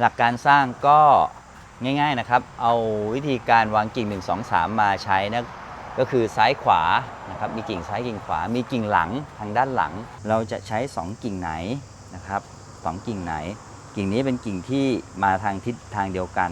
หลักการสร้างก็ง่ายๆนะครับ เอาวิธีการวางกิ่ง 1 2 3 มาใช้นะก็คือซ้ายขวานะครับมีกิ่งซ้ายกิ่งขวา มีกิ่งหลังทางด้านหลัง เราจะใช้ 2 กิ่งไหนนะครับสองกิ่งไหน กิ่งนี้เป็นกิ่งที่มาทางทิศทางเดียวกัน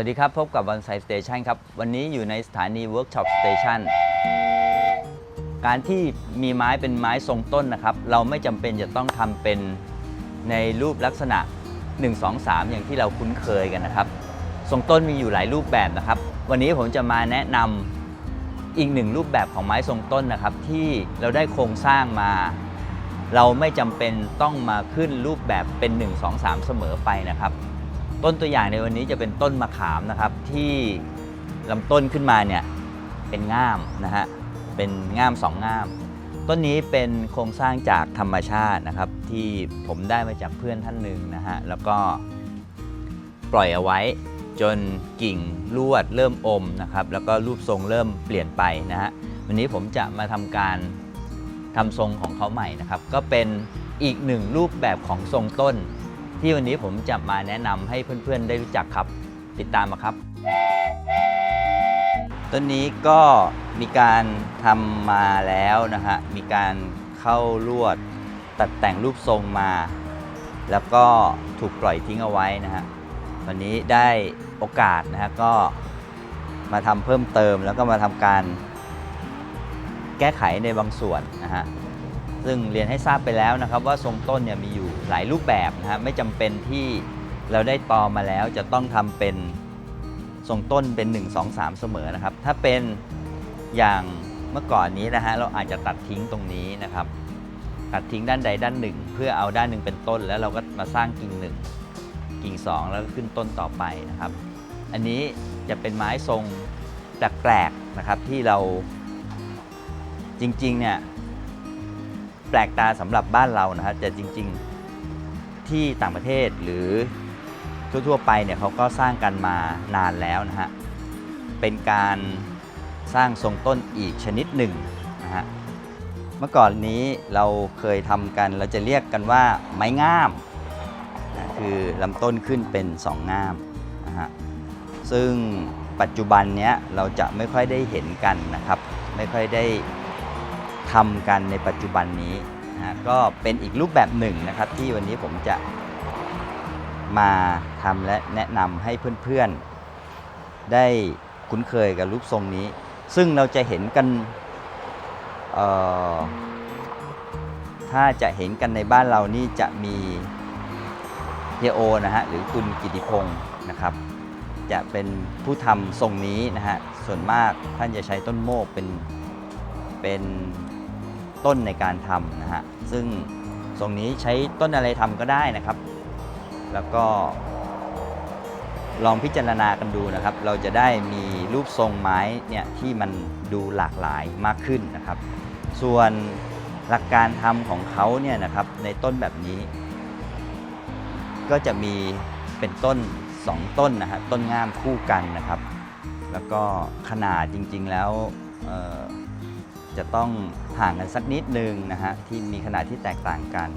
วัสดีครับ พบกับ One Side Station ครับ วันนี้อยู่ในสถานี Workshop Station การที่มีไม้เป็นไม้ทรงต้นนะครับ เราไม่จำเป็นจะต้องทำเป็นในรูปลักษณะ 1 2 3 อย่างที่เราคุ้นเคยกันนะครับ ทรงต้นมีอยู่หลายรูปแบบนะครับ วันนี้ผมจะมาแนะนำอีกหนึ่งรูปแบบของไม้ทรงต้นนะครับ ที่เราได้โครงสร้างมา เราไม่จำเป็นต้องมาขึ้นรูปแบบเป็น 1 2 3 เสมอไปนะครับ ต้นตัวอย่างในวันนี้จะเป็นต้นมะขามนะครับที่ลำต้นขึ้นมาเนี่ยเป็นง่ามนะฮะเป็นง่ามสองง่าม ต้นนี้เป็นโครงสร้างจากธรรมชาตินะครับที่ผมได้มาจากเพื่อนท่านหนึ่งนะฮะแล้วก็ปล่อยเอาไว้จนกิ่งลวดเริ่มอมนะครับแล้วก็รูปทรงเริ่มเปลี่ยนไปนะฮะวันนี้ผมจะมาทำการทำทรงของเขาใหม่นะครับ ก็เป็นอีกหนึ่งรูปแบบของทรงต้น ที่วันนี้ผมจะมาแนะนำให้เพื่อนๆได้รู้จักครับ ติดตามมาครับ ต้นนี้ก็มีการทำมาแล้วนะฮะ มีการเข้าลวด ตัดแต่งรูปทรงมา แล้วก็ถูกปล่อยทิ้งเอาไว้นะฮะวันนี้ได้โอกาสนะฮะก็มาทำเพิ่มเติมแล้วก็มาทำการแก้ไขในบางส่วนนะฮะซึ่งเรียนให้ทราบไปแล้วนะครับว่าทรงต้นเนี่ยมีอยู่ หลายรูปแบบนะฮะไม่จำเป็นที่เราได้ตอมาแล้วจะต้องทำเป็นทรงต้นเป็น 1 2 3 เสมอนะครับ ถ้าเป็นอย่างเมื่อก่อนนี้นะฮะเราอาจจะตัดทิ้งตรงนี้นะครับ ตัดทิ้งด้านใดด้านหนึ่ง เพื่อเอาด้านหนึ่งเป็นต้น แล้วเราก็มาสร้างกิ่งหนึ่งกิ่งสองแล้วก็ขึ้นต้นต่อไปนะครับ อันนี้จะเป็นไม้ทรงแปลกๆนะครับที่เราจริงๆเนี่ยแปลกตาสำหรับบ้านเรานะครับแต่จริง ๆ ที่ต่างประเทศหรือทั่วๆไปเนี่ยเขาก็สร้างกันมานานแล้วนะฮะ เป็นการสร้างทรงต้นอีกชนิดหนึ่งนะฮะ เมื่อก่อนนี้เราเคยทำกันเราจะเรียกกันว่าไม้ง่ามนะคือลำต้นขึ้นเป็นสองง่ามนะฮะ ซึ่งปัจจุบันเนี้ยเราจะไม่ค่อยได้เห็นกันนะครับ ไม่ค่อยได้ทำกันในปัจจุบันนี้ นะฮะก็เป็นอีกรูปแบบหนึ่งนะครับ ที่วันนี้ผมจะมาทำและแนะนำให้เพื่อนๆ ได้คุ้นเคยกับรูปทรงนี้ ซึ่งเราจะเห็นกันถ้าจะเห็นกันในบ้านเรานี่จะมีเฮโอนะฮะหรือคุณกิติพงศ์นะครับ จะเป็นผู้ทำทรงนี้นะฮะส่วนมากท่านจะใช้ต้นโมกเป็นเป็น ต้นในการทำนะฮะซึ่งทรงนี้ใช้ต้นอะไรทำก็ได้นะครับ แล้วก็ ลองพิจารณากันดูนะครับ เราจะได้มีรูปทรงไม้เนี่ยที่มันดูหลากหลายมากขึ้นนะครับ ส่วนหลักการทำของเขาเนี่ยนะครับในต้นแบบนี้ ก็จะมีเป็นต้น 2 ต้นนะฮะต้นง่ามคู่กันนะครับ แล้วก็ขนาดจริงๆแล้วจะต้อง ห่างกันสักนิดนึงนะฮะที่มีขนาดที่แตกต่างกัน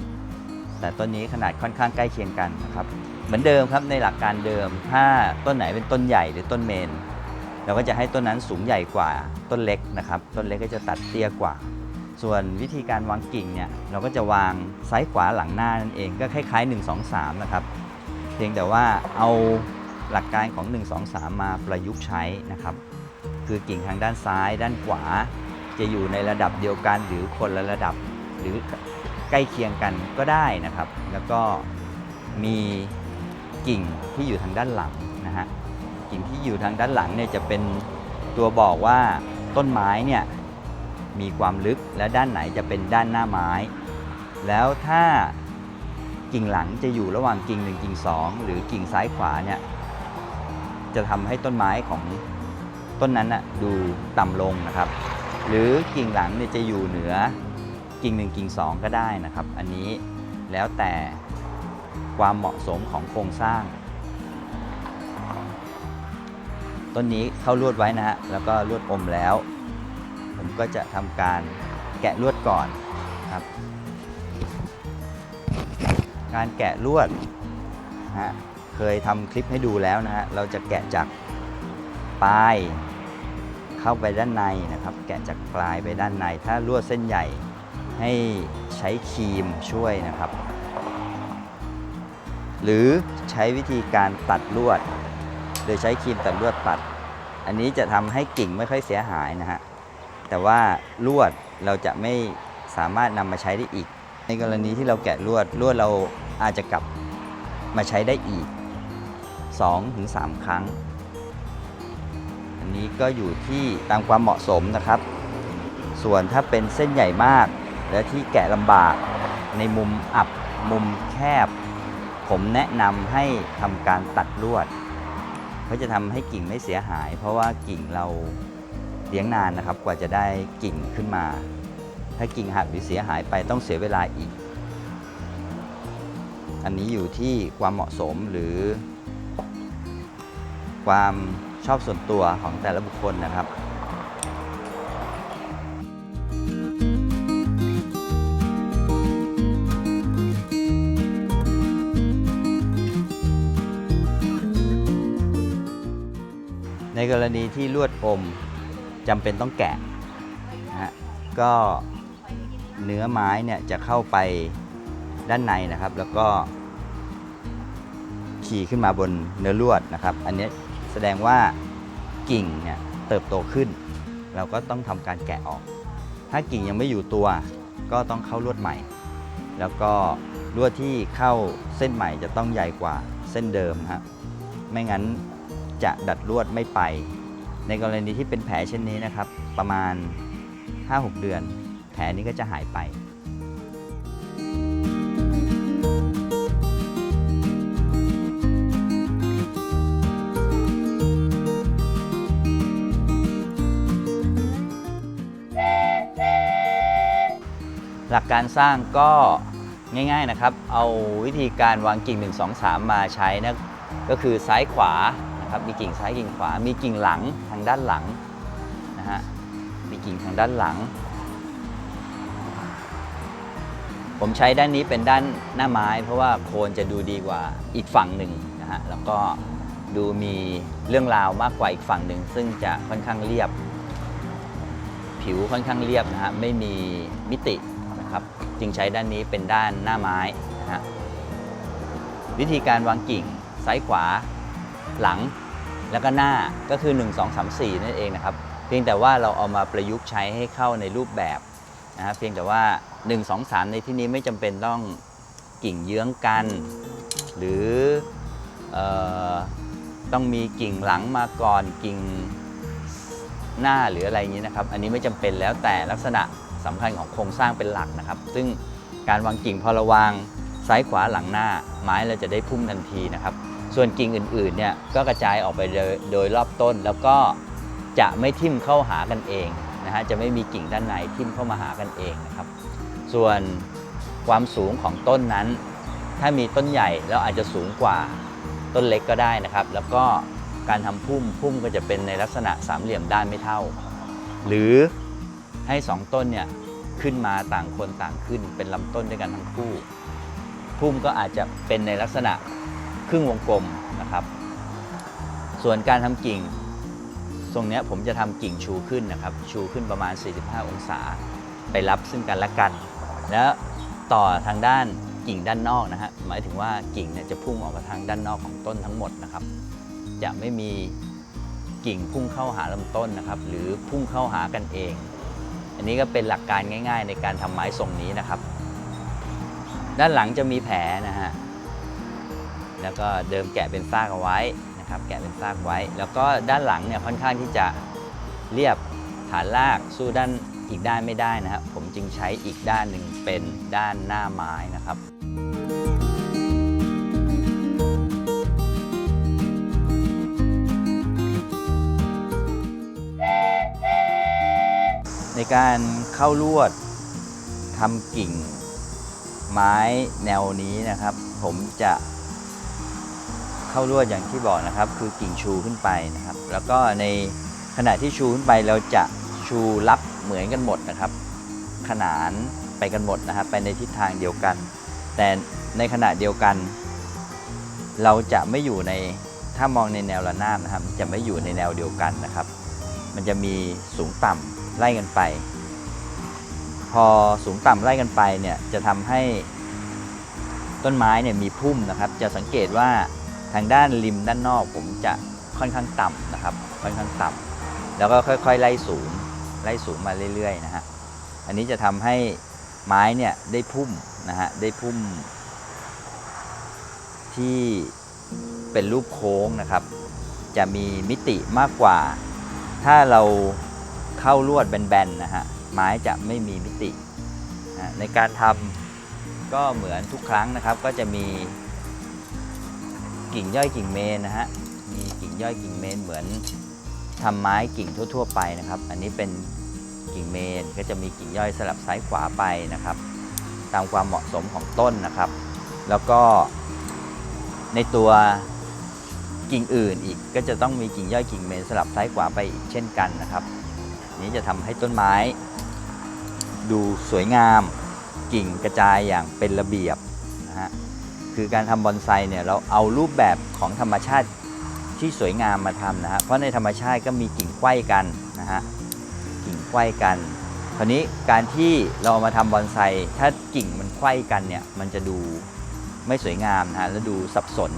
แต่ต้นนี้ขนาดค่อนข้างใกล้เคียงกันนะครับเหมือนเดิมครับในหลักการเดิม ถ้าต้นไหนเป็นต้นใหญ่หรือต้นเมน เราก็จะให้ต้นนั้นสูงใหญ่กว่าต้นเล็กนะครับ ต้นเล็กก็จะตัดเตี้ยกว่า ส่วนวิธีการวางกิ่งเนี่ยเราก็จะวางซ้ายขวาหลังหน้านั่นเองก็คล้ายๆ 1 2 3 นะครับ เพียงแต่ว่าเอาหลักการของ 1 2 3 มาประยุกต์ใช้นะครับ คือกิ่งทางด้านซ้าย ด้านขวา จะอยู่ในระดับเดียวกันหรือคนละระดับหรือใกล้เคียงกันก็ได้นะครับ แล้วก็มีกิ่งที่อยู่ทางด้านหลังนะฮะกิ่งที่อยู่ทางด้านหลังเนี่ยจะเป็นตัวบอกว่าต้นไม้เนี่ยมีความลึกและด้านไหนจะเป็นด้านหน้าไม้ แล้วถ้ากิ่งหลังจะอยู่ระหว่างกิ่ง 1 กิ่ง 2 หรือกิ่งซ้ายขวาเนี่ยจะทำให้ต้นไม้ของต้นนั้นน่ะดูต่ำลงนะครับ หรือกิ่งหลังเนี่ยจะอยู่เหนือกิ่ง 1 กิ่ง 2 ก็ได้นะครับ อันนี้แล้วแต่ความเหมาะสมของโครงสร้าง ต้นนี้เข้าลวดไว้นะฮะแล้วก็ลวดอมแล้ว ผมก็จะทำการแกะลวดก่อนครับ การแกะลวดนะฮะเคยทำคลิปให้ดูแล้วนะฮะเราจะแกะจากปลาย เข้าไปด้านในนะครับ แกะจากปลายไปด้านใน ถ้าลวดเส้นใหญ่ให้ใช้ครีมช่วยนะครับ หรือใช้วิธีการตัดลวด โดยใช้ครีมตัดลวดตัด อันนี้จะทำให้กิ่งไม่ค่อยเสียหายนะฮะแต่ว่าลวดเราจะไม่สามารถนำมาใช้ได้อีก ในกรณีที่เราแกะลวดลวดเราอาจจะกลับมาใช้ได้อีก 2-3 ครั้ง อันนี้ก็อยู่ที่ตามความเหมาะสมนะครับ ส่วนถ้าเป็นเส้นใหญ่มาก และที่แกะลำบากในมุมอับมุมแคบ ผมแนะนำให้ทำการตัดลวดเพื่อจะทำให้กิ่งไม่เสียหาย เพราะว่ากิ่งเราเลี้ยงนานนะครับ กว่าจะได้กิ่งขึ้นมา ถ้ากิ่งหักหรือเสียหายไปต้องเสียเวลาอีก อันนี้อยู่ที่ความเหมาะสมหรือความ ชอบส่วนตัวของแต่ละบุคคลนะครับในกรณีที่ลวดอมจำเป็นต้องแกะนะฮะก็เนื้อไม้เนี่ยจะเข้าไปด้านในนะครับ แล้วก็ขี่ขึ้นมาบนเนื้อลวดนะครับ อันนี้ แสดงว่ากิ่งเนี่ยเติบโตขึ้น เราก็ต้องทำการแกะออก ถ้ากิ่งยังไม่อยู่ตัว ก็ต้องเข้าลวดใหม่ แล้วก็ลวดที่เข้าเส้นใหม่จะต้องใหญ่กว่าเส้นเดิมฮะไม่งั้นจะดัดลวดไม่ไป ในกรณีที่เป็นแผลเช่นนี้นะครับ ประมาณ 5-6 เดือน แผลนี้ก็จะหายไป หลักการสร้างก็ง่ายๆนะครับ เอาวิธีการวางกิ่ง 1 2 3 มาใช้นะก็คือซ้ายขวานะครับมีกิ่งซ้ายกิ่งขวา มีกิ่งหลังทางด้านหลังนะฮะมีกิ่งทางด้านหลัง ผมใช้ด้านนี้เป็นด้านหน้าไม้ เพราะว่าโคนจะดูดีกว่าอีกฝั่งหนึ่งนะฮะแล้วก็ดูมีเรื่องราวมากกว่าอีกฝั่งหนึ่ง ซึ่งจะค่อนข้างเรียบ ผิวค่อนข้างเรียบนะฮะไม่มีมิติ นะครับจึงใช้ด้านนี้เป็นด้านหน้าไม้นะฮะวิธีการวางกิ่งซ้ายขวา หลังแล้วก็หน้าก็คือ 1 2 3 4 นั่นเองนะครับ เพียงแต่ว่าเราเอามาประยุกต์ใช้ให้เข้าในรูปแบบนะฮะเพียงแต่ว่า 1 2 3 ในที่นี้ไม่จำเป็นต้องกิ่งเยื้องกัน หรือออต้องมีกิ่งหลังมาก่อนกิ่งหน้าหรืออะไรอย่างนี้นะครับ อันนี้ไม่จำเป็นแล้วแต่ลักษณะ สำคัญของโครงสร้างเป็นหลักนะครับ ซึ่งการวางกิ่งพอราวางซ้ายขวาหลังหน้า ไม้เราจะได้พุ่มทันทีนะครับ ส่วนกิ่งอื่นๆเนี่ยก็กระจายออกไปโดยโดยรอบต้น แล้วก็จะไม่ทิ่มเข้าหากันเองนะฮะจะไม่มีกิ่งด้านในทิ่มเข้ามาหากันเองนะครับ ส่วนความสูงของต้นนั้น ถ้ามีต้นใหญ่แล้วอาจจะสูงกว่าต้นเล็กก็ได้นะครับ แล้วก็การทำพุ่มพุ่มก็จะเป็นในลักษณะสามเหลี่ยมด้านไม่เท่า หรือ ให้สองต้นเนี่ยขึ้นมาต่างคนต่างขึ้น เป็นลำต้นด้วยกันทั้งคู่พุ่มก็อาจจะเป็นในลักษณะครึ่งวงกลมนะครับ ส่วนการทำกิ่ง ตรงนี้ผมจะทำกิ่งชูขึ้นนะครับ ชูขึ้นประมาณ 45 องศา ไปรับซึ่งกันและกัน แล้วต่อทางด้านกิ่งด้านนอกนะฮะหมายถึงว่ากิ่งเนี่ยจะพุ่งออกมาทางด้านนอกของต้นทั้งหมดนะครับ จะไม่มีกิ่งพุ่งเข้าหาลำต้นนะครับ หรือพุ่งเข้าหากันเอง อันนี้ก็เป็นหลักการง่าย ๆ ในการทำไม้ทรงนี้นะครับ ด้านหลังจะมีแผลนะฮะแล้วก็เดิมแกะเป็นซากเอาไว้นะครับ แกะเป็นซากไว้ แล้วก็ด้านหลังเนี่ยค่อนข้างที่จะเรียบฐานรากสู้ด้านอีกด้านไม่ได้นะครับ ผมจึงใช้อีกด้านหนึ่งเป็นด้านหน้าไม้นะครับ ในการเข้าลวดทำกิ่งไม้แนวนี้นะครับ ผมจะเข้าลวดอย่างที่บอกนะครับ คือกิ่งชูขึ้นไปนะครับ แล้วก็ในขณะที่ชูขึ้นไปเราจะชูรับเหมือนกันหมดนะครับ ขนานไปกันหมดนะครับ ไปในทิศทางเดียวกัน แต่ในขณะเดียวกัน เราจะไม่อยู่ในถ้ามองในแนวระนาบนะครับ จะไม่อยู่ในแนวเดียวกันนะครับ มันจะมีสูงต่ำ ไล่กันไป พอสูงต่ำไล่กันไปเนี่ยจะทำให้ต้นไม้เนี่ยมีพุ่มนะครับ จะสังเกตว่าทางด้านริมด้านนอกผมจะค่อนข้างต่ำนะครับ ค่อนข้างต่ำแล้วก็ค่อย ๆ ไล่สูงไล่สูงมาเรื่อยๆนะฮะอันนี้จะทำให้ไม้เนี่ยได้พุ่มนะฮะได้พุ่ม ที่เป็นรูปโค้งนะครับ จะมีมิติมากกว่า ถ้าเรา เข้าลวดแบนๆนะฮะไม้จะไม่มีมิตินะในการทำก็เหมือนทุกครั้งนะครับ ก็จะมีกิ่งย่อยกิ่งเมนนะฮะมีกิ่งย่อยกิ่งเมนเหมือนทำไม้กิ่งทั่ว ๆ ไปนะครับ อันนี้เป็นกิ่งเมนก็จะมีกิ่งย่อยสลับซ้ายขวาไปนะครับ ตามความเหมาะสมของต้นนะครับ แล้วก็ในตัวกิ่งอื่นอีกก็จะต้องมีกิ่งย่อยกิ่งเมนสลับซ้ายขวาไปอีกเช่นกันนะครับ นี้จะทำให้ต้นไม้ ดูสวยงามกิ่งกระจายอย่างเป็นระเบียบนะฮะคือการทำบอนไซเนี่ยเราเอารูปแบบของธรรมชาติที่สวยงามมาทำนะฮะเพราะในธรรมชาติก็มีกิ่งไขว้กันนะฮะกิ่งไขว้กันคราวนี้การที่เราเอามาทำบอนไซถ้ากิ่งมันไขว้กันเนี่ยมันจะดูไม่สวยงามนะฮะแล้วดูสับสน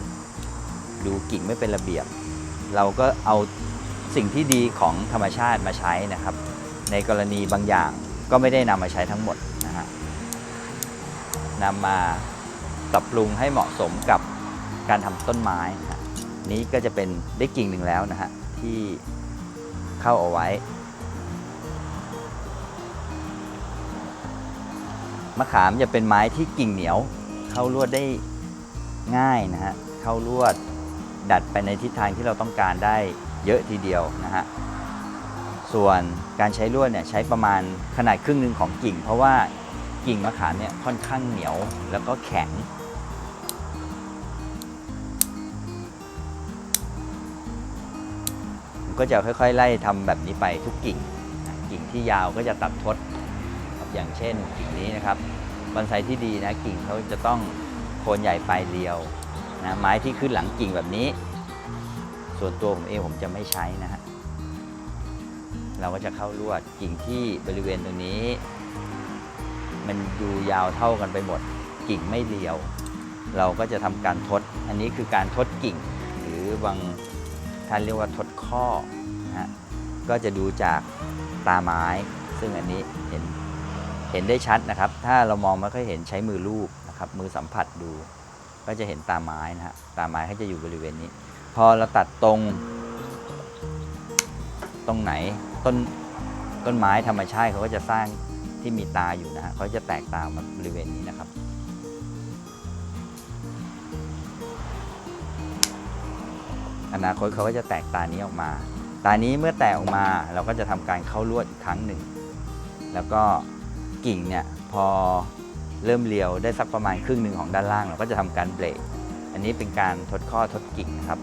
ดูกิ่งไม่เป็นระเบียบ เราก็เอา สิ่งที่ดีของธรรมชาติมาใช้นะครับ ในกรณีบางอย่างก็ไม่ได้นำมาใช้ทั้งหมดนะฮะนำมาปรับปรุงให้เหมาะสมกับการทำต้นไม้นะฮะนี้ก็จะเป็นได้กิ่งหนึ่งแล้วนะฮะที่เข้าเอาไว้มะขามจะเป็นไม้ที่กิ่งเหนียว เข้าลวดได้ง่ายนะฮะเข้าลวดดัดไปในทิศทางที่เราต้องการได้ เยอะทีเดียวนะฮะส่วนการใช้ลวดเนี่ยใช้ประมาณขนาดครึ่งหนึ่งของกิ่ง เพราะว่ากิ่งมะขามเนี่ยค่อนข้างเหนียวแล้วก็แข็งก็จะค่อยๆ ไล่ทำแบบนี้ไปทุกกิ่ง กิ่งที่ยาวก็จะตัดทด อย่างเช่นกิ่งนี้นะครับบอนไซที่ดีนะกิ่งเขาจะต้องโคนใหญ่ปลายเรียวนะไม้ที่ขึ้นหลังกิ่งแบบนี้ ส่วนตัวผมเองผมจะไม่ใช้นะฮะเราก็จะเข้าลวดกิ่งที่บริเวณตรงนี้ มันดูยาวเท่ากันไปหมด กิ่งไม่เรียว เราก็จะทำการทด อันนี้คือการทดกิ่ง หรือบางท่านเรียกว่าทดข้อนะฮะก็จะดูจากตาไม้ ซึ่งอันนี้เห็นเห็นได้ชัดนะครับ ถ้าเรามองไม่ค่อยเห็นใช้มือลูบนะครับ มือสัมผัสดู ก็จะเห็นตาไม้นะฮะ ตาไม้เขาจะอยู่บริเวณนี้ พอเราตัดตรง ตรงไหนต้นต้นไม้ธรรมชาติเขาก็จะสร้างที่มีตาอยู่นะฮะเขาจะแตกตามาบริเวณนี้นะครับ อนาคตเขาก็จะแตกตานี้ออกมา ตานี้เมื่อแตกออกมาเราก็จะทำการเข้าลวดอีกครั้งหนึ่ง แล้วก็กิ่งเนี่ยพอเริ่มเรียวได้สักประมาณครึ่งหนึ่งของด้านล่าง เราก็จะทำการเบรก อันนี้เป็นการทดข้อทดกิ่งนะครับ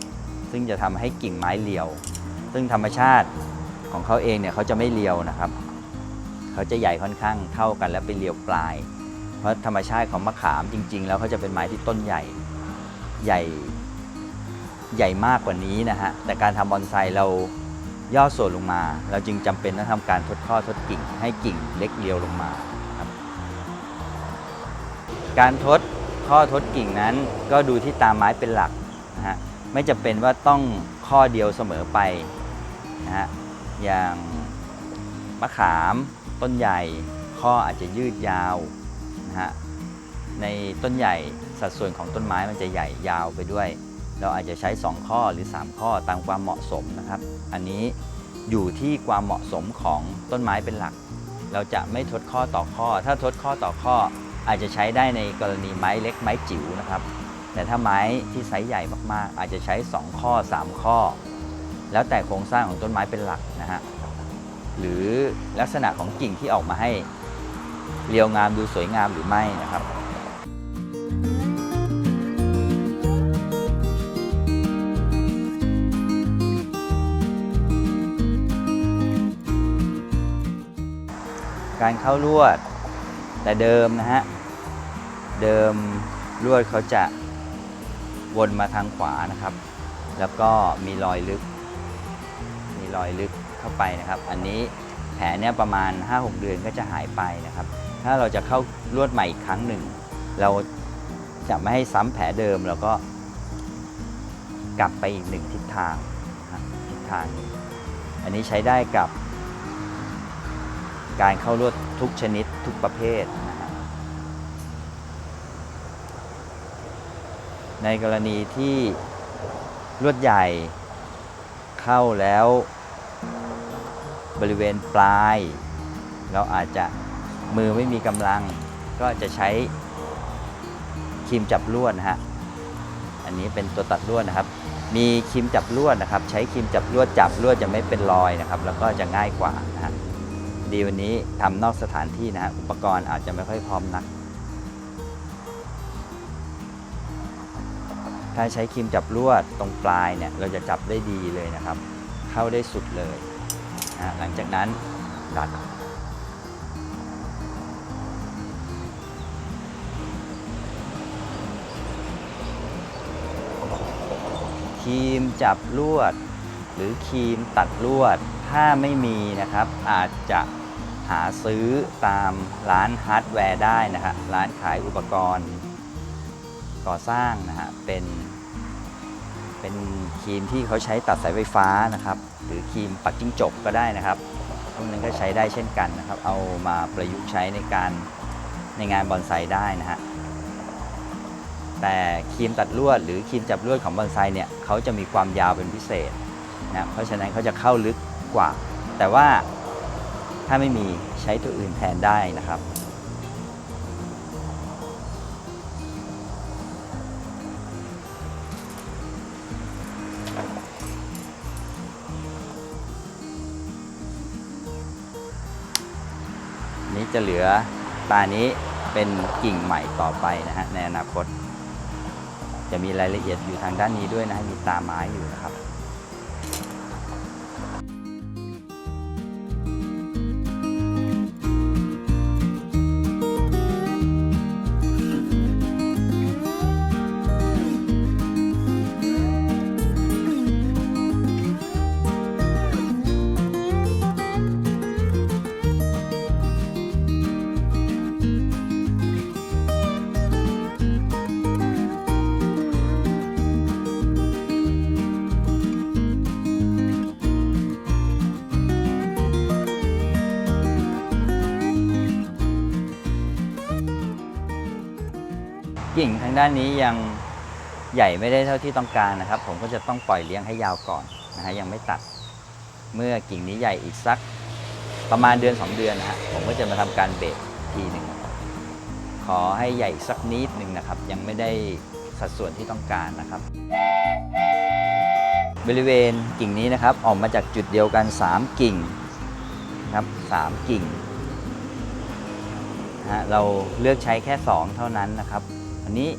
ซึ่งจะทำให้กิ่งไม้เรียว ซึ่งธรรมชาติของเขาเองเนี่ยเขาจะไม่เรียวนะครับเขาจะใหญ่ค่อนข้างเท่ากันและเป็นเรียวปลาย เพราะธรรมชาติของมะขามจริง ๆ แล้วเขาจะเป็นไม้ที่ต้นใหญ่ใหญ่ใหญ่มากกว่านี้นะฮะ แต่การทำบอนไซเราย่อส่วนลงมา เราจึงจำเป็นต้องทำการทดข้อทดกิ่งให้กิ่งเล็กเรียวลงมาครับ การทดข้อทดกิ่งนั้นก็ดูที่ตาไม้เป็นหลักนะฮะ ไม่จำเป็นว่าต้องข้อเดียวเสมอไปนะฮะอย่างมะขามต้นใหญ่ข้ออาจจะยืดยาวนะฮะในต้นใหญ่สัดส่วนของต้นไม้มันจะใหญ่ยาวไปด้วย เราอาจจะใช้ 2 ข้อหรือ 3 ข้อตามความเหมาะสมนะครับ อันนี้อยู่ที่ความเหมาะสมของต้นไม้เป็นหลัก เราจะไม่ทดข้อต่อข้อ ถ้าทดข้อต่อข้ออาจจะใช้ได้ในกรณีไม้เล็กไม้จิ๋วนะครับ แต่ถ้าไม้ที่ไซส์ใหญ่มากๆ อาจจะใช้ 2 ข้อ 3 ข้อ แล้วแต่โครงสร้างของต้นไม้เป็นหลักนะฮะหรือลักษณะของกิ่งที่ออกมาให้เรียวงามดูสวยงามหรือไม่นะครับการเข้าลวดแต่เดิมนะฮะ เดิมลวดเขาจะ วนมาทางขวานะครับ แล้วก็มีรอยลึก มีรอยลึกเข้าไปนะครับ อันนี้แผลเนี่ยประมาณ 5-6 เดือนก็จะหายไปนะครับ ถ้าเราจะเข้าลวดใหม่อีกครั้งหนึ่ง เราจะไม่ให้ซ้ำแผลเดิมเราก็กลับไปอีกหนึ่งทิศทางทิศทางหนึ่งอันนี้ใช้ได้กับการเข้าลวดทุกชนิดทุกประเภทนะฮะ ในกรณีที่ลวดใหญ่เข้าแล้วบริเวณปลาย เราอาจจะมือไม่มีกำลัง ก็จะใช้ครีมจับลวดนะฮะอันนี้เป็นตัวตัดลวดนะครับ มีครีมจับลวดนะครับ ใช้ครีมจับลวดจับลวดจะไม่เป็นรอยนะครับ แล้วก็จะง่ายกว่านะฮะดีวันนี้ทำนอกสถานที่นะฮะอุปกรณ์อาจจะไม่ค่อยพร้อมนัก ถ้าใช้ครีมจับลวดตรงปลายเนี่ยเราจะจับได้ดีเลยนะครับ เข้าได้สุดเลยนะฮะหลังจากนั้นดัดครีมจับลวด หรือครีมตัดลวด ถ้าไม่มีนะครับ อาจจะหาซื้อตามร้านฮาร์ดแวร์ได้นะฮะร้านขายอุปกรณ์ ก่อสร้างนะฮะเป็นเป็นครีมที่เขาใช้ตัดสายไฟฟ้านะครับ หรือครีมปักจิ้งจกก็ได้นะครับพวกนั้นก็ใช้ได้เช่นกันนะครับ เอามาประยุกต์ใช้ในการในงานบอนไซได้นะฮะแต่ครีมตัดลวด หรือครีมจับลวดของบอนไซเนี่ยเขาจะมีความยาวเป็นพิเศษนะเพราะฉะนั้นเขาจะเข้าลึกกว่า แต่ว่าถ้าไม่มีใช้ตัวอื่นแทนได้นะครับ จะเหลือตานี้เป็นกิ่งใหม่ต่อไปนะฮะในอนาคต จะมีรายละเอียดอยู่ทางด้านนี้ด้วยนะฮะมีตาไม้อยู่นะครับางด้านนี้ยังใหญ่ไม่ได้เท่าที่ต้องการนะครับ ผมก็จะต้องปล่อยเลี้ยงให้ยาวก่อนนะฮะยังไม่ตัด เมื่อกิ่งนี้ใหญ่อีกสักประมาณเดือน 2 เดือนนะฮะผมก็จะมาทำการเบรกทีหนึ่งขอให้ใหญ่สักนิดหนึ่งนะครับ ยังไม่ได้สัดส่วนที่ต้องการนะครับ บริเวณกิ่งนี้นะครับออกมาจากจุดเดียวกัน 3 กิ่งนะครับสามกิ่งฮะเราเลือกใช้แค่ 2 เท่านั้นนะครับ อันนี้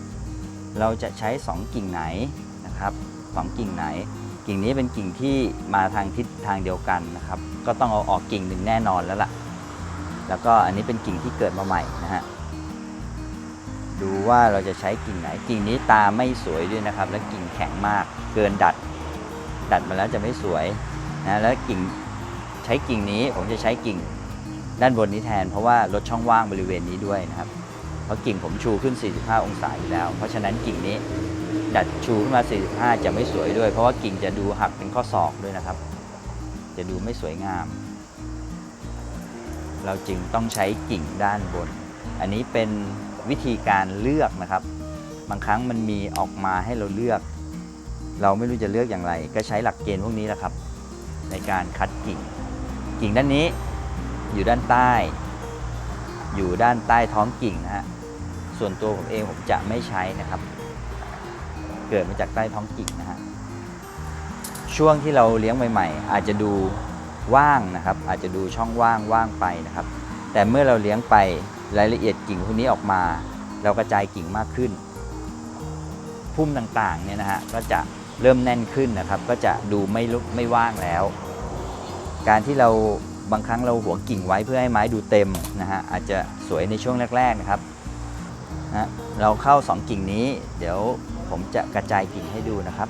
เราจะใช้ 2 กิ่งไหนนะครับสองกิ่งไหน กิ่งนี้เป็นกิ่งที่มาทางทิศทางเดียวกันนะครับ ก็ต้องเอาออกกิ่งหนึ่งแน่นอนแล้วล่ะ แล้วก็อันนี้เป็นกิ่งที่เกิดมาใหม่นะฮะดูว่าเราจะใช้กิ่งไหน กิ่งนี้ตาไม่สวยด้วยนะครับ และกิ่งแข็งมากเกินดัด ดัดมาแล้วจะไม่สวยนะแล้วกิ่งใช้กิ่งนี้ผมจะใช้กิ่งด้านบนนี้แทน เพราะว่าลดช่องว่างบริเวณนี้ด้วยนะครับ ราะกิ่งผมชูขึ้น 45 องศาอยู่แล้ว เพราะฉะนั้นกิ่งนี้ดัดชูขึ้นมา 45 จะไม่สวยด้วย เพราะว่ากิ่งจะดูหักเป็นข้อศอกด้วยนะครับ จะดูไม่สวยงาม เราจึงต้องใช้กิ่งด้านบน อันนี้เป็นวิธีการเลือกนะครับ บางครั้งมันมีออกมาให้เราเลือก เราไม่รู้จะเลือกอย่างไร ก็ใช้หลักเกณฑ์พวกนี้แหละครับ ในการคัดกิ่ง กิ่งด้านนี้อยู่ด้านใต้ อยู่ด้านใต้ท้องกิ่งนะฮะ ส่วนตัวผมเองผมจะไม่ใช้นะครับ เกิดมาจากใต้ท้องกิ่งนะฮะช่วงที่เราเลี้ยงใหม่ ๆ อาจจะดูว่างนะครับ อาจจะดูช่องว่างว่างไปนะครับ แต่เมื่อเราเลี้ยงไปรายละเอียดกิ่งพวกนี้ออกมา เรากระจายกิ่งมากขึ้น พุ่มต่างๆเนี่ยนะฮะก็จะเริ่มแน่นขึ้นนะครับ ก็จะดูไม่ลุกไม่ว่างแล้ว การที่เราบางครั้งเราหัวกิ่งไว้เพื่อให้ไม้ดูเต็มนะฮะอาจจะสวยในช่วงแรก ๆนะครับ นะเราเข้า 2 กิ่งนี้ เดี๋ยวผมจะกระจายกิ่งให้ดูนะครับ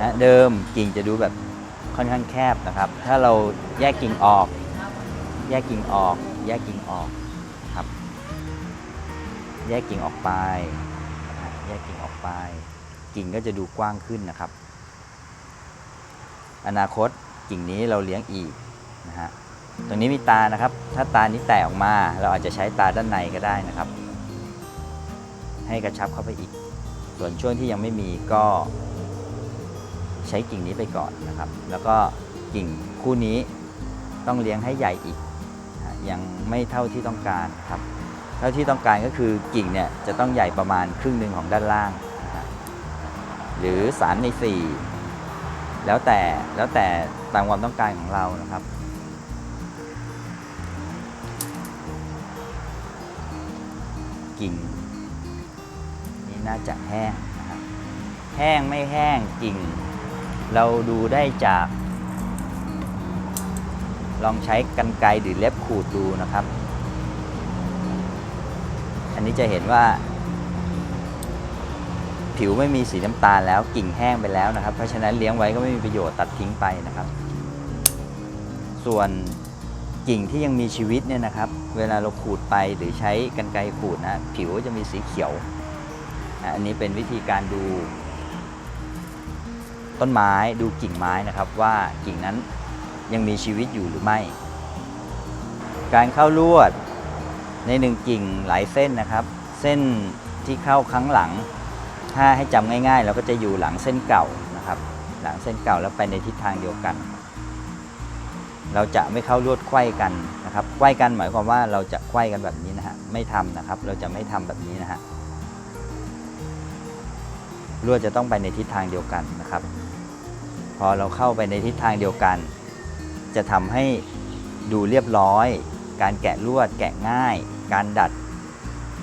นะเดิมกิ่งจะดูแบบค่อนข้างแคบนะครับ ถ้าเราแยกกิ่งออก แยกกิ่งออก แยกกิ่งออก แยกกิ่งออกไป แยกกิ่งออกไป กิ่งก็จะดูกว้างขึ้นนะครับ อนาคตกิ่งนี้เราเลี้ยงอีกนะฮะตรงนี้มีตานะครับ ถ้าตานี้แตกออกมา เราอาจจะใช้ตาด้านในก็ได้นะครับ ให้กระชับเข้าไปอีก ส่วนช่วงที่ยังไม่มีก็ใช้กิ่งนี้ไปก่อนนะครับ แล้วก็กิ่งคู่นี้ต้องเลี้ยงให้ใหญ่อีก ยังไม่เท่าที่ต้องการครับ เท่าที่ต้องการก็คือกิ่งเนี่ยจะต้องใหญ่ประมาณครึ่งหนึ่งของด้านล่าง หรือ 3 ใน 4 แล้วแต่แล้วแต่ตามความต้องการของเรานะครับกิ่งนี่น่าจะแห้งนะครับแห้งไม่แห้งกิ่ง เราดูได้จาก ลองใช้กันไกรหรือเล็บขูดดูนะครับ นนี้จะเห็นว่า ผิวไม่มีสีน้ำตาลแล้วกิ่งแห้งไปแล้วนะครับ เพราะฉะนั้นเลี้ยงไว้ก็ไม่มีประโยชน์ตัดทิ้งไปนะครับ ส่วนกิ่งที่ยังมีชีวิตเนี่ยนะครับ เวลาเราขูดไปหรือใช้กันไกรขูดนะผิวจะมีสีเขียวอันนี้เป็นวิธีการดู ต้นไม้ดูกิ่งไม้นะครับ ว่ากิ่งนั้นยังมีชีวิตอยู่หรือไม่ การเข้าลวด ในหนึ่งกิ่งหลายเส้นนะครับ เส้นที่เข้าครั้งหลัง ถ้าให้จำง่ายๆ เราก็จะอยู่หลังเส้นเก่านะครับ หลังเส้นเก่าแล้วไปในทิศทางเดียวกัน เราจะไม่เข้าลวดไขว้กันนะครับไขว้กันหมายความว่าเราจะไขว้กันแบบนี้นะฮะไม่ทำนะครับ เราจะไม่ทำแบบนี้นะฮะลวดจะต้องไปในทิศทางเดียวกันนะครับ พอเราเข้าไปในทิศทางเดียวกัน จะทำให้ดูเรียบร้อย การแกะลวดแกะง่าย การดัด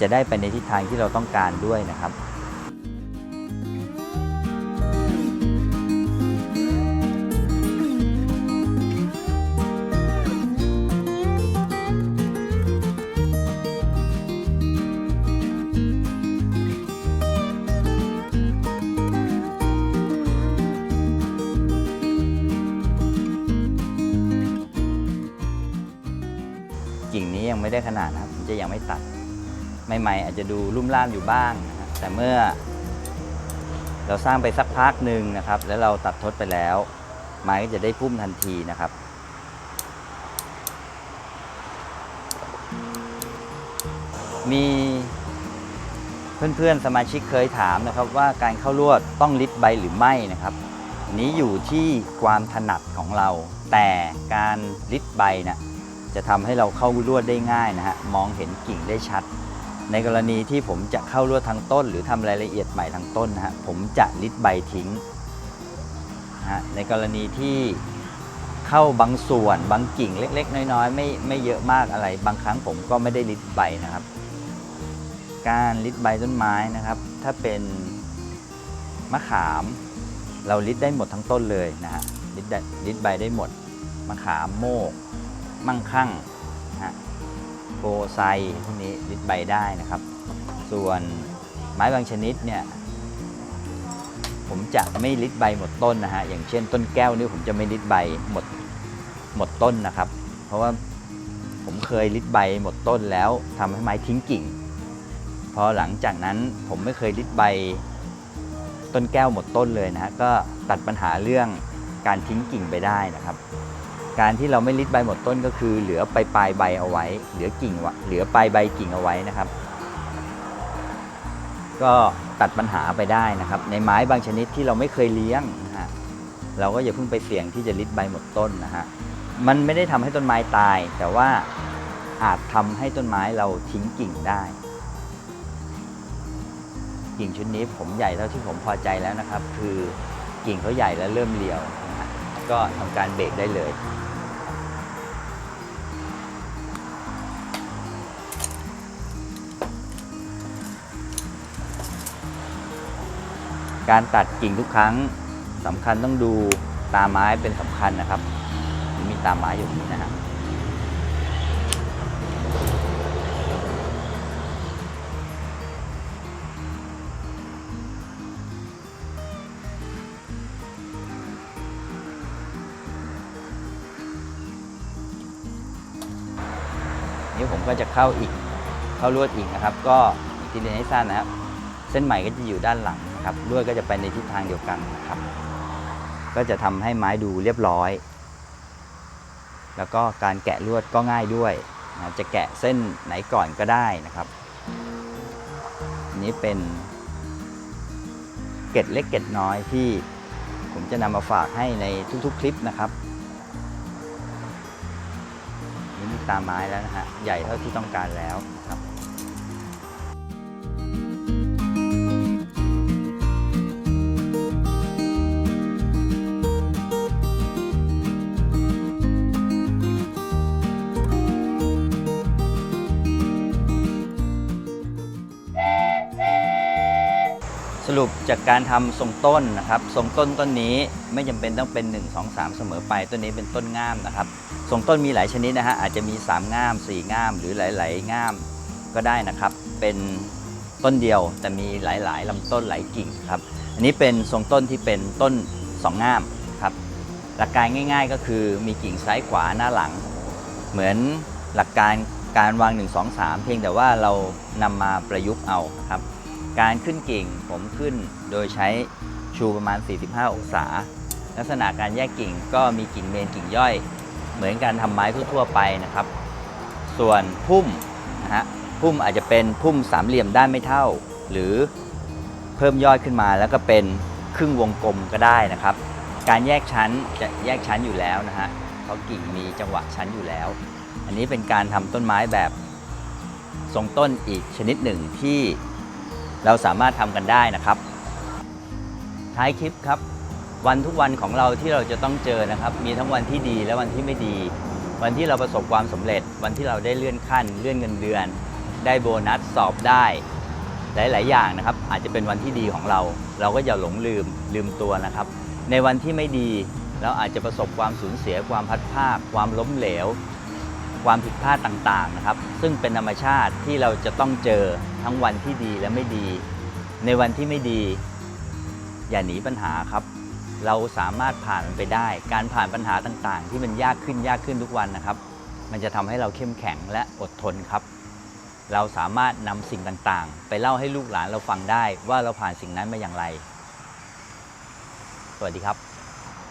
จะได้ไปในทิศทางที่เราต้องการด้วยนะครับกิ่งนี้ยังไม่ได้ขนาดนะครับ จะยังไม่ตัด ใหม่ๆ อาจจะดูลุ่มล่ามอยู่บ้างนะฮะแต่เมื่อ เราสร้างไปสักพักหนึ่งนะครับ แล้วเราตัดทดไปแล้ว ไม้ก็จะได้พุ่มทันทีนะครับมีเพื่อนๆสมาชิกเคยถามนะครับว่าการเข้าลวดต้องลิดใบหรือไม่นะครับนนี้อยู่ที่ความถนัดของเรา แต่การลิดใบนะ จะทำให้เราเข้าลวดได้ง่ายนะฮะมองเห็นกิ่งได้ชัด ในกรณีที่ผมจะเข้าลวดทางต้น หรือทำรายละเอียดใหม่ทางต้นนะฮะผมจะลิดใบทิ้งนะฮะในกรณีที่เข้าบางส่วนบางกิ่งเล็ก ๆ น้อยๆไม่ไม่เยอะมากอะไร บางครั้งผมก็ไม่ได้ลิดใบนะครับ การลิดใบต้นไม้นะครับ ถ้าเป็นมะขามเราลิดได้หมดทั้งต้นเลยนะฮะลิดลิดใบได้หมดมะขามโมก มั่งคั่งนะฮะโกไซพวกนี้ลิดใบได้นะครับ ส่วนไม้บางชนิดเนี่ยผมจะไม่ลิดใบหมดต้นนะฮะอย่างเช่นต้นแก้วนี่ผมจะไม่ลิดใบหมดหมดต้นนะครับ เพราะว่าผมเคยลิดใบหมดต้นแล้วทำให้ไม้ทิ้งกิ่ง พอหลังจากนั้นผมไม่เคยลิดใบต้นแก้วหมดต้นเลยนะฮะก็ตัดปัญหาเรื่องการทิ้งกิ่งไปได้นะครับ การที่เราไม่ริดใบหมดต้นก็คือ เหลือปลายปลายใบเอาไว้ เหลือกิ่งเหลือปลายใบกิ่งเอาไว้นะครับ ก็ตัดปัญหาไปได้นะครับ ในไม้บางชนิดที่เราไม่เคยเลี้ยงนะฮะเราก็อย่าเพิ่งไปเสี่ยงที่จะริดใบหมดต้นนะฮะมันไม่ได้ทำให้ต้นไม้ตาย แต่ว่าอาจทำให้ต้นไม้เราทิ้งกิ่งได้ กิ่งชุดนี้ผมใหญ่เท่าที่ผมพอใจแล้วนะครับ คือกิ่งเขาใหญ่และเริ่มเรียวนะฮะก็ทำการเบรกได้เลย การตัดกิ่งทุกครั้งสำคัญต้องดูตาไม้เป็นสำคัญนะครับมีตาไม้อยู่นี้นะฮะนี่ผมก็จะเข้าอีกเข้าลวดอีกนะครับ ก็อีกทีเดียวให้สั้นนะครับ เส้นใหม่ก็จะอยู่ด้านหลัง นะครับลวดก็จะไปในทิศทางเดียวกันนะครับ ก็จะทำให้ไม้ดูเรียบร้อย แล้วก็การแกะลวดก็ง่ายด้วยนะจะแกะเส้นไหนก่อนก็ได้นะครับอันนี้เป็นเกร็ดเล็กเกร็ดน้อยที่ผมจะนำมาฝากให้ในทุกๆ คลิปนะครับนี่มีตาไม้แล้วนะฮะใหญ่เท่าที่ต้องการแล้วนะครับ รุปจากการทำทรงต้นนะครับทรงต้นต้นนี้ไม่จำเป็นต้องเป็น 1 2 3 เสมอไปต้นนี้เป็นต้นง่ามนะครับทรงต้นมีหลายชนิดนะฮะอาจจะมี 3 ง่าม 4 ง่าม หรือหลายๆง่ามก็ได้นะครับ เป็นต้นเดียวแต่มีหลายๆลำต้นหลายกิ่งครับ อันนี้เป็นทรงต้นที่เป็นต้น 2 ง่ามครับหลักการง่าย ๆ ก็คือมีกิ่งซ้ายขวาหน้าหลัง เหมือนหลักการการวาง 1 2 3 เพียงแต่ว่าเรานำมาประยุกต์เอาครับ การขึ้นกิ่งผมขึ้นโดยใช้ชูประมาณ 45 องศา ลักษณะการแยกกิ่งก็มีกิ่งเมนกิ่งย่อย เหมือนการทำไม้ทั่วๆไปนะครับ ส่วนพุ่มนะฮะพุ่มอาจจะเป็นพุ่มสามเหลี่ยมด้านไม่เท่า หรือเพิ่มยอดขึ้นมาแล้วก็เป็นครึ่งวงกลมก็ได้นะครับ การแยกชั้นจะแยกชั้นอยู่แล้วนะฮะเพราะกิ่งมีจังหวะชั้นอยู่แล้ว อันนี้เป็นการทำต้นไม้แบบทรงต้นอีกชนิดหนึ่งที่ เราสามารถทำกันได้นะครับ ท้ายคลิปครับ วันทุกวันของเราที่เราจะต้องเจอนะครับ มีทั้งวันที่ดีและวันที่ไม่ดี วันที่เราประสบความสำเร็จ วันที่เราได้เลื่อนขั้น เลื่อนเงินเดือน ได้โบนัสสอบได้ หลาย ๆ อย่างนะครับ อาจจะเป็นวันที่ดีของเรา เราก็อย่าหลงลืมลืมตัวนะครับ ในวันที่ไม่ดีเราอาจจะประสบความสูญเสียความพัดภาคความล้มเหลว ความผิดพลาดต่างๆนะครับ ซึ่งเป็นธรรมชาติที่เราจะต้องเจอทั้งวันที่ดีและไม่ดี ในวันที่ไม่ดี อย่าหนีปัญหาครับ เราสามารถผ่านมันไปได้ การผ่านปัญหาต่างๆ ที่มันยากขึ้นยากขึ้นทุกวันนะครับ มันจะทำให้เราเข้มแข็งและอดทนครับ เราสามารถนำสิ่งต่างๆ ไปเล่าให้ลูกหลานเราฟังได้ว่าเราผ่านสิ่งนั้นมาอย่างไร สวัสดีครับ